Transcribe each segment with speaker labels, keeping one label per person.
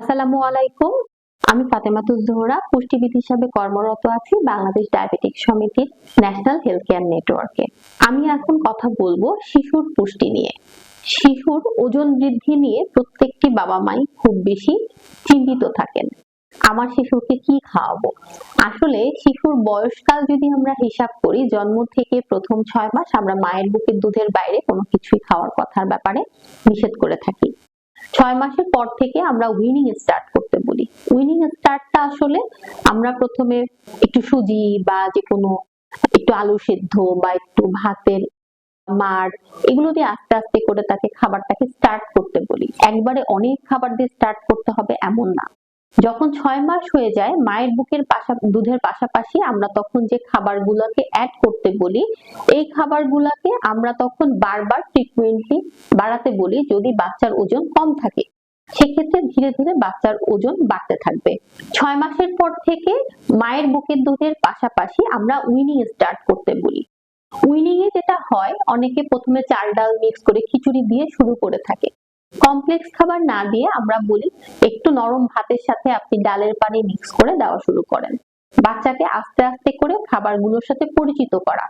Speaker 1: আসসালামু আলাইকুম। আমি ফাতেমাতুজ জোহরা পুষ্টিবিদ হিসাবে কর্মরত আছি বাংলাদেশ ডায়াবেটিক সমিতির ন্যাশনাল হেলথ কেয়ার নেটওয়ার্কে। আমি এখন কথা বলব শিশুর পুষ্টি নিয়ে। শিশুর ওজন বৃদ্ধি নিয়ে প্রত্যেকটি বাবা মাই খুব বেশি চিন্তিত থাকেন। আমার শিশুকে কি খাওয়াবো? আসলে শিশুর বয়সকাল যদি আমরা হিসাব করি, জন্ম থেকে প্রথম ছয় মাস আমরা মায়ের বুকের দুধের বাইরে কোনো কিছুই খাওয়ার কথার ব্যাপারে নিষেধ করে থাকি। ছয় মাসের পর থেকে আমরা উইনিং স্টার্ট করতে বলি। উইনিং স্টার্টটা আসলে আমরা প্রথমে একটু সুজি বা যে কোনো একটু আলু সেদ্ধ বা একটু ভাতের মার এগুলো দিয়ে আস্তে আস্তে করে তাকে খাবারটাকে স্টার্ট করতে বলি। একবারে অনেক খাবার দিয়ে স্টার্ট করতে হবে এমন না। যখন ছয় মাস হয়ে যায়, মায়ের বুকের পাশা, দুধের পাশাপাশি আমরা তখন যে খাবারগুলোকে অ্যাড করতে বলি, এই খাবারগুলোকে আমরা তখন বারবার ফ্রিকুয়েন্টলি বাড়াতে বলি যদি বাচ্চার ওজন কম থাকে। সেক্ষেত্রে ধীরে ধীরে বাচ্চার ওজন বাড়তে থাকবে। ছয় মাসের পর থেকে মায়ের বুকের দুধের পাশাপাশি আমরা উইনিং স্টার্ট করতে বলি। উইনিং এ যেটা হয়, অনেকে প্রথমে চাল ডাল মিক্স করে খিচুড়ি দিয়ে শুরু করে থাকে। কমপ্লেক্স খাবার না দিয়ে আমরা বলি, একটু নরম ভাতের সাথে আপনি ডালের পানি মিক্স করে দেওয়া শুরু করেন। বাচ্চাকে আস্তে আস্তে করে খাবারগুলোর সাথে পরিচিত করা।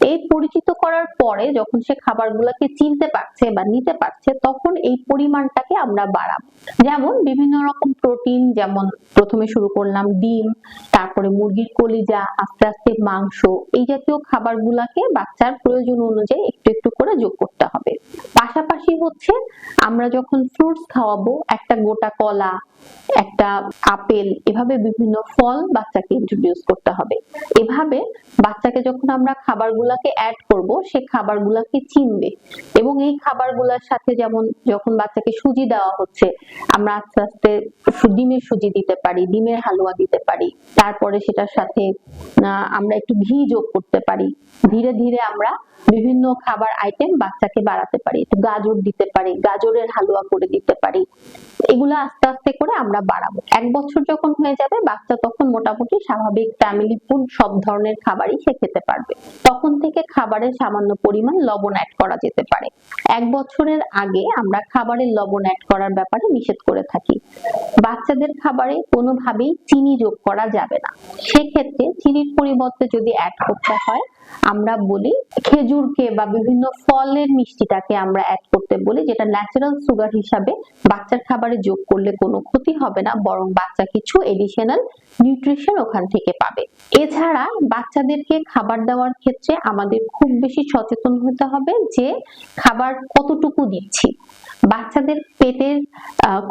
Speaker 1: এই পরিচিত করার পরে যখন সে খাবারগুলোকে চিনতে পারছে বা নিতে পারছে, তখন এই পরিমাণটাকে আমরা বাড়াবো। যেমন বিভিন্ন রকম প্রোটিন যেমন প্রথমে শুরু করলাম ডিম, তারপরে মুরগির কলিজা, আস্তে আস্তে মাংস, এই জাতীয় খাবারগুলোকে বাচ্চার প্রয়োজন অনুযায়ী একটু একটু করে যোগ করতে হবে। পাশাপাশি হচ্ছে আমরা যখন ফ্রুটস খাওয়াবো, একটা গোটা কলা একটা আপেল, এভাবে বিভিন্ন ফল বাচ্চাকে ইন্ট্রোডিউস করতে হবে। এভাবে বাচ্চাকে যখন আমরা খাবারগুলোকে অ্যাড করব, সে খাবারগুলোকে চিনবে। এবং এই খাবারগুলোর সাথে যেমন যখন বাচ্চাকে সুজি দেওয়া হচ্ছে, আমরা আস্তে আস্তে ডিমের সুজি দিতে পারি, ডিমের হালুয়া দিতে পারি। তারপরে সেটার সাথে আমরা একটু ঘি যোগ করতে পারি। ধীরে ধীরে আমরা বিভিন্ন খাবার আইটেম বাচ্চাকে বাড়াতে পারি, একটু গাজর দিতে পারি, গাজরের হালুয়া করে দিতে পারি। এগুলো আস্তে আস্তে করে আমরা বাড়াবো। এক বছর যখন হয়ে যাবে, বাচ্চা তখন মোটামুটি স্বাভাবিক ফ্যামিলি ফুড সব ধরনের খাবারই সে খেতে পারবে। তখন থেকে খাবারের সামান্য পরিমাণ লবণ অ্যাড করা যেতে পারে। এক বছরের আগে আমরা খাবারের লবণ অ্যাড করার ব্যাপারে নিষেধ করে থাকি। বাচ্চাদের খাবারে কোনোভাবেই চিনি যোগ করা যাবে না। সেক্ষেত্রে চিনির পরিবর্তে যদি অ্যাড করতে হয়, আমরা বলি খেজুরকে বা বিভিন্ন ফলের মিষ্টিটাকে আমরা অ্যাড করতে বলি, যেটা ন্যাচারাল সুগার হিসাবে বাচ্চার খাবারে যোগ করলে কোনো ক্ষতি হবে না, বরং বাচ্চা কিছু এডিশনাল নিউট্রিশন ওখান থেকে পাবে। এছাড়া বাচ্চাদেরকে খাবার দেওয়ার ক্ষেত্রে আমাদের খুব বেশি সচেতন হতে হবে যে খাবার কতটুকু দিচ্ছি। বাচ্চাদের পেটের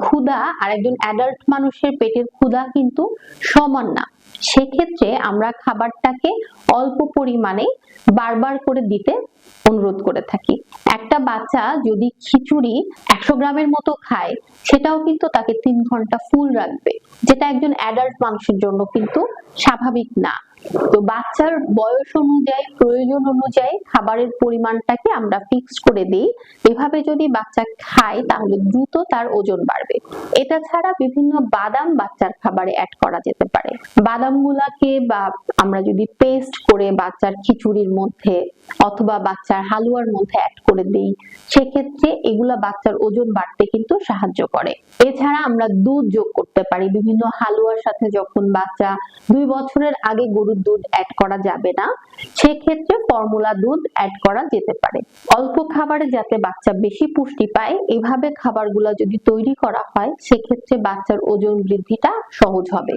Speaker 1: ক্ষুধা আর একজন অ্যাডাল্ট মানুষের পেটের ক্ষুধা কিন্তু সমান না। সেক্ষেত্রে আমরা খাবারটাকে অল্প পরিমাণে বারবার করে দিতে অনুরোধ করে থাকি। একটা বাচ্চা যদি খিচুড়ি একশো গ্রামের মতো খায়, সেটাও কিন্তু তাকে তিন ঘণ্টা ফুল রাখবে। যেটা একজন অ্যাডাল্ট মানুষের জন্য কিন্তু স্বাভাবিক না। তো বাচ্চার বয়স অনুযায়ী, প্রয়োজন অনুযায়ী খাবারের পরিমাণটাকে আমরা ফিক্স করে দিই। এভাবে যদি বাচ্চা খায়, তাহলে দ্রুত তার ওজন বাড়বে। এটা ছাড়া বিভিন্ন বাদাম বাচ্চার খাবারে অ্যাড করা যেতে পারে। বাদামগুলাকে বা আমরা যদি পেস্ট করে বাচ্চার খিচুড়ির মধ্যে অথবা বাচ্চার হালুয়ার মধ্যে অ্যাড করে দিই, সেক্ষেত্রে এগুলা বাচ্চার ওজন বাড়তে কিন্তু সাহায্য করে। এছাড়া আমরা দুধ যোগ করতে পারি। বিভিন্ন হালুয়ার সাথে যখন বাচ্চা দুই বছরের আগে দুধ অ্যাড করা যাবে না। সেক্ষেত্রে ফর্মুলা দুধ অ্যাড করা যেতে পারে। অল্প খাবারে যাতে বাচ্চা বেশি পুষ্টি পায়, এভাবে খাবারগুলো যদি তৈরি করা হয়, সেক্ষেত্রে বাচ্চার ওজন বৃদ্ধিটা সহজ হবে।